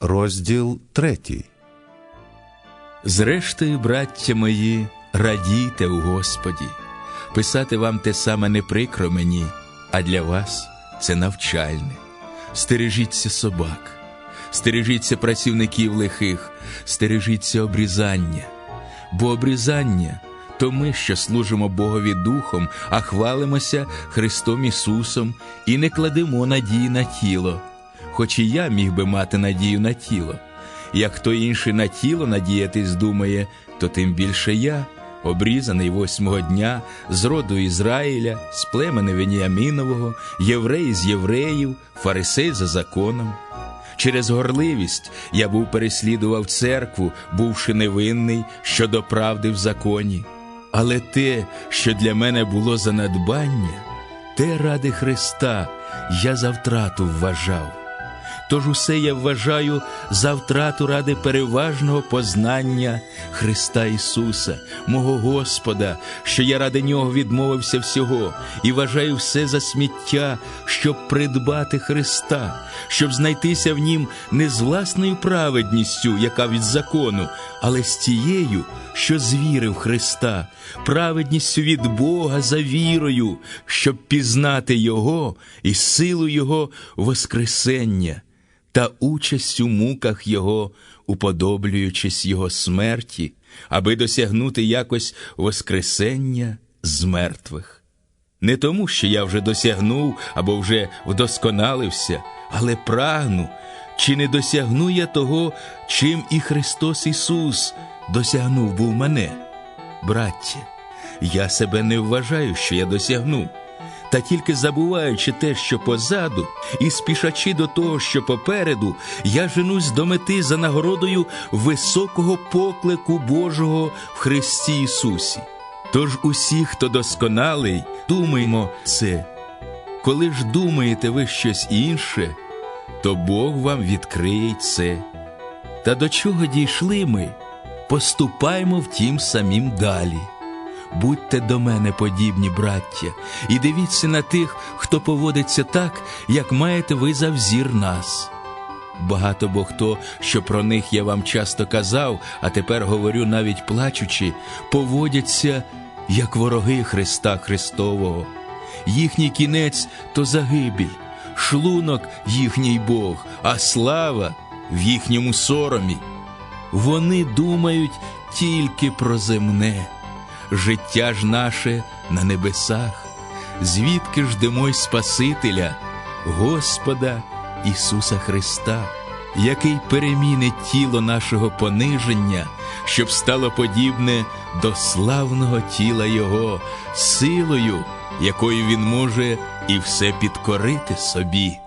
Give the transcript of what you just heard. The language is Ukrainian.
Розділ третій. Зрештою, браття мої, радійте у Господі. Писати вам те саме не прикро мені, а для вас це навчальне. Стережіться собак, стережіться працівників лихих, стережіться обрізання, бо обрізання то ми, що служимо Богові Духом, а хвалимося Христом Ісусом і не кладемо надії на тіло хоч і я міг би мати надію на тіло. Як хто інший на тіло надіятись думає, то тим більше я, обрізаний восьмого дня, з роду Ізраїля, з племени Веніамінового, єврей з євреїв, фарисей за законом. Через горливість я був переслідував церкву, бувши невинний щодо правди в законі. Але те, що для мене було за надбання, те ради Христа я за втрату вважав. Тож усе я вважаю за втрату ради переважного познання Христа Ісуса, мого Господа, що я ради Нього відмовився всього, і вважаю все за сміття, щоб придбати Христа, щоб знайтися в Нім не з власною праведністю, яка від закону, але з тією, що звірив Христа, праведністю від Бога за вірою, щоб пізнати Його і силу Його Воскресення та участь у муках Його, уподоблюючись Його смерті, аби досягнути якось Воскресення з мертвих. Не тому, що я вже досягнув або вже вдосконалився, але прагну, чи не досягну я того, чим і Христос Ісус досягнув був мене. Браття, я себе не вважаю, що я досягнув та тільки забуваючи те, що позаду, і спішачи до того, що попереду, я женусь до мети за нагородою високого поклику Божого в Христі Ісусі. Тож усі, хто досконалий, думаймо це. Коли ж думаєте ви щось інше, то Бог вам відкриє це. Та до чого дійшли ми, поступаймо в тім самім далі. Будьте до мене подібні, браття, і дивіться на тих, хто поводиться так, як маєте ви за взір нас. Багато бо хто, що про них я вам часто казав, а тепер говорю навіть плачучи, поводяться, як вороги Христа Христового. Їхній кінець то загибель, шлунок їхній Бог, а слава в їхньому соромі. Вони думають тільки про земне життя ж наше на небесах, звідки ждемо й Спасителя, Господа Ісуса Христа, який перемінить тіло нашого пониження, щоб стало подібне до славного тіла Його, силою, якою Він може і все підкорити собі.